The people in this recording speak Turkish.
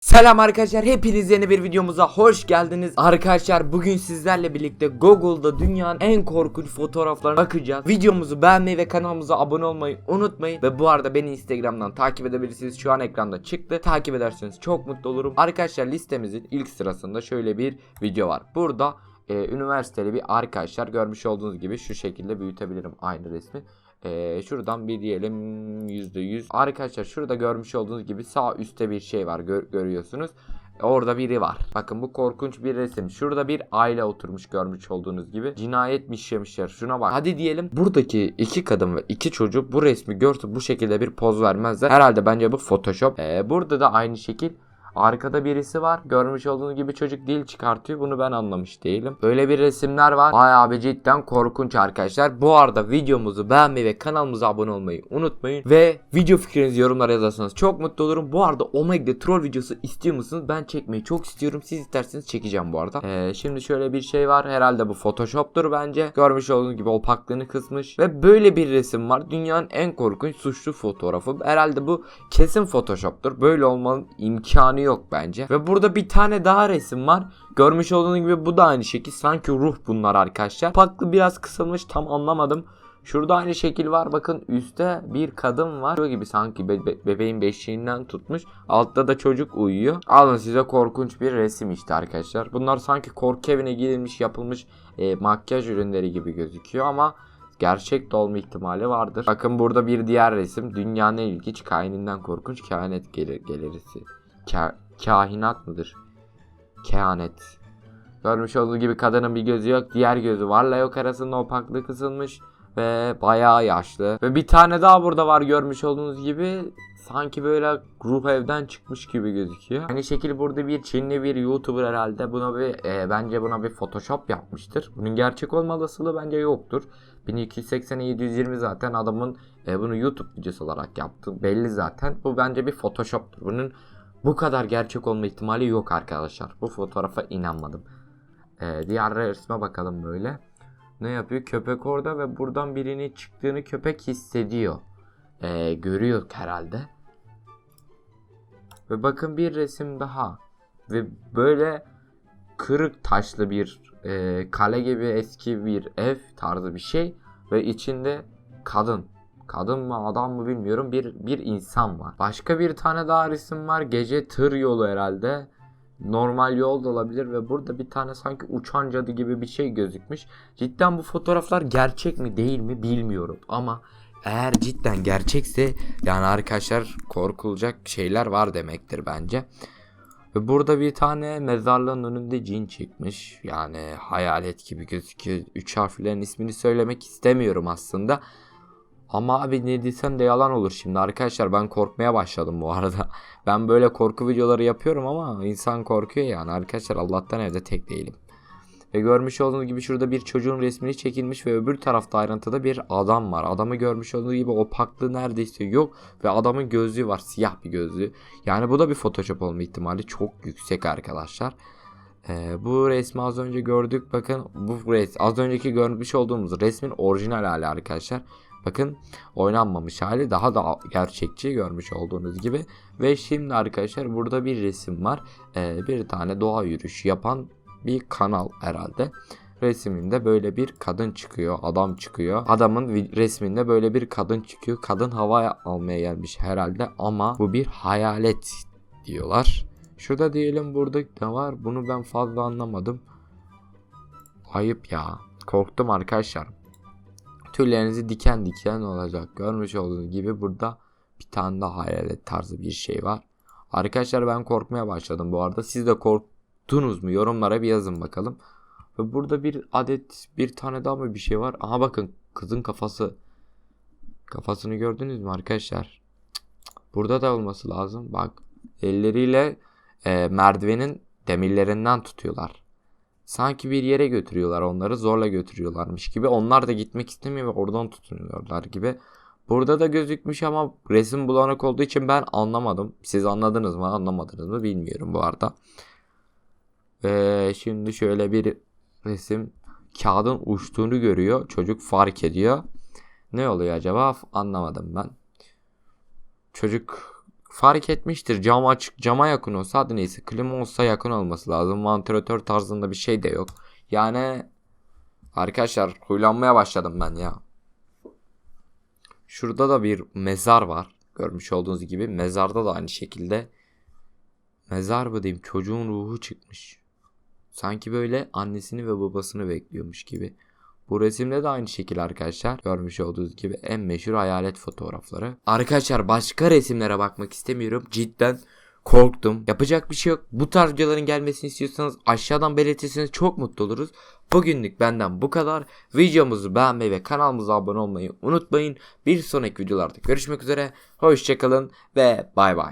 Selam arkadaşlar hepiniz yeni bir videomuza hoş geldiniz. Arkadaşlar bugün sizlerle birlikte Google'da dünyanın en korkunç fotoğraflarına bakacağız. Videomuzu beğenmeyi ve kanalımıza abone olmayı unutmayın. Ve bu arada beni instagramdan takip edebilirsiniz. Şu an ekranda çıktı. Takip ederseniz çok mutlu olurum. Arkadaşlar listemizin ilk sırasında şöyle bir video var. Burada e, üniversiteli bir arkadaşlar görmüş olduğunuz gibi şu şekilde büyütebilirim aynı resmi ee, şuradan bir diyelim %100. Arkadaşlar şurada görmüş olduğunuz gibi sağ üstte bir şey var gör- görüyorsunuz. Orada biri var. Bakın bu korkunç bir resim. Şurada bir aile oturmuş görmüş olduğunuz gibi. Cinayet işlemişler. Şuna bak. Hadi diyelim buradaki iki kadın ve iki çocuk bu resmi görsün bu şekilde bir poz vermezler. Herhalde bence bu Photoshop. Ee, burada da aynı şekil Arkada birisi var. Görmüş olduğunuz gibi çocuk dil çıkartıyor. Bunu ben anlamış değilim. Böyle bir resimler var. Bayağı bir cidden korkunç arkadaşlar. Bu arada videomuzu beğenmeyi ve kanalımıza abone olmayı unutmayın. Ve video fikrinizi yorumlara yazarsanız çok mutlu olurum. Bu arada Omega troll videosu istiyor musunuz? Ben çekmeyi çok istiyorum. Siz isterseniz çekeceğim bu arada. Ee, şimdi şöyle bir şey var. Herhalde bu Photoshop'tur bence. Görmüş olduğunuz gibi opaklığını kısmış. Ve böyle bir resim var. Dünyanın en korkunç suçlu fotoğrafı. Herhalde bu kesin Photoshop'tur. Böyle olmanın imkanı yok bence. Ve burada bir tane daha resim var. Görmüş olduğunuz gibi bu da aynı şekil. Sanki ruh bunlar arkadaşlar. Paklı biraz kısılmış tam anlamadım. Şurada aynı şekil var. Bakın üstte bir kadın var. Şu gibi sanki be- be- bebeğin beşiğinden tutmuş. Altta da çocuk uyuyor. Alın size korkunç bir resim işte arkadaşlar. Bunlar sanki korku evine gidilmiş yapılmış e, makyaj ürünleri gibi gözüküyor ama gerçek de olma ihtimali vardır. Bakın burada bir diğer resim. Dünyanın ilginç kaininden korkunç kehanet gelir gelirisi. Ka- kahinat mıdır? Kehanet. Görmüş olduğunuz gibi kadının bir gözü yok. Diğer gözü varla yok arasında opaklığı kısılmış. Ve bayağı yaşlı. Ve bir tane daha burada var görmüş olduğunuz gibi. Sanki böyle ruh evden çıkmış gibi gözüküyor. Aynı şekilde burada bir Çinli bir YouTuber herhalde buna bir e, bence buna bir Photoshop yapmıştır. Bunun gerçek olma olasılığı bence yoktur. 1280'e 720 zaten adamın e, bunu YouTube videosu olarak yaptı. Belli zaten. Bu bence bir Photoshop'tur. Bunun bu kadar gerçek olma ihtimali yok arkadaşlar. Bu fotoğrafa inanmadım. Ee, diğer resme bakalım böyle. Ne yapıyor? Köpek orada ve buradan birini çıktığını köpek hissediyor. Ee, görüyor herhalde. Ve bakın bir resim daha. Ve böyle kırık taşlı bir e, kale gibi eski bir ev tarzı bir şey. Ve içinde kadın. Kadın mı adam mı bilmiyorum bir bir insan var. Başka bir tane daha resim var. Gece tır yolu herhalde. Normal yol da olabilir ve burada bir tane sanki uçan cadı gibi bir şey gözükmüş. Cidden bu fotoğraflar gerçek mi değil mi bilmiyorum ama eğer cidden gerçekse yani arkadaşlar korkulacak şeyler var demektir bence. Ve burada bir tane mezarlığın önünde cin çıkmış. Yani hayalet gibi gözüküyor. Üç harflerin ismini söylemek istemiyorum aslında. Ama abi ne desem de yalan olur şimdi arkadaşlar ben korkmaya başladım bu arada. Ben böyle korku videoları yapıyorum ama insan korkuyor yani arkadaşlar Allah'tan evde tek değilim. Ve görmüş olduğunuz gibi şurada bir çocuğun resmini çekilmiş ve öbür tarafta ayrıntıda bir adam var. Adamı görmüş olduğunuz gibi opaklığı neredeyse yok ve adamın gözlüğü var siyah bir gözlüğü. Yani bu da bir photoshop olma ihtimali çok yüksek arkadaşlar. Ee, bu resmi az önce gördük. Bakın bu res az önceki görmüş olduğumuz resmin orijinal hali arkadaşlar. Bakın oynanmamış hali daha da gerçekçi görmüş olduğunuz gibi. Ve şimdi arkadaşlar burada bir resim var. Ee, bir tane doğa yürüyüşü yapan bir kanal herhalde. Resiminde böyle bir kadın çıkıyor, adam çıkıyor. Adamın resminde böyle bir kadın çıkıyor. Kadın hava almaya gelmiş herhalde ama bu bir hayalet diyorlar. Şurada diyelim burada ne var? Bunu ben fazla anlamadım. Ayıp ya. Korktum arkadaşlar. Tüylerinizi diken diken olacak. Görmüş olduğunuz gibi burada bir tane daha hayalet tarzı bir şey var. Arkadaşlar ben korkmaya başladım bu arada. Siz de korktunuz mu? Yorumlara bir yazın bakalım. Ve burada bir adet bir tane daha mı bir şey var? Aha bakın kızın kafası. Kafasını gördünüz mü arkadaşlar? Burada da olması lazım. Bak elleriyle e, merdivenin demirlerinden tutuyorlar. Sanki bir yere götürüyorlar onları zorla götürüyorlarmış gibi. Onlar da gitmek istemiyor ve oradan tutunuyorlar gibi. Burada da gözükmüş ama resim bulanık olduğu için ben anlamadım. Siz anladınız mı anlamadınız mı bilmiyorum bu arada. Ve şimdi şöyle bir resim kağıdın uçtuğunu görüyor. Çocuk fark ediyor. Ne oluyor acaba anlamadım ben. Çocuk fark etmiştir. Cam açık, cama yakın olsa hadi neyse klima olsa yakın olması lazım. Vantilatör tarzında bir şey de yok. Yani arkadaşlar huylanmaya başladım ben ya. Şurada da bir mezar var. Görmüş olduğunuz gibi mezarda da aynı şekilde mezar mı diyeyim çocuğun ruhu çıkmış. Sanki böyle annesini ve babasını bekliyormuş gibi. Bu resimde de aynı şekil arkadaşlar. Görmüş olduğunuz gibi en meşhur hayalet fotoğrafları. Arkadaşlar başka resimlere bakmak istemiyorum. Cidden korktum. Yapacak bir şey yok. Bu tarz videoların gelmesini istiyorsanız aşağıdan belirtirseniz çok mutlu oluruz. Bugünlük benden bu kadar. Videomuzu beğenmeyi ve kanalımıza abone olmayı unutmayın. Bir sonraki videolarda görüşmek üzere. Hoşçakalın ve bay bay.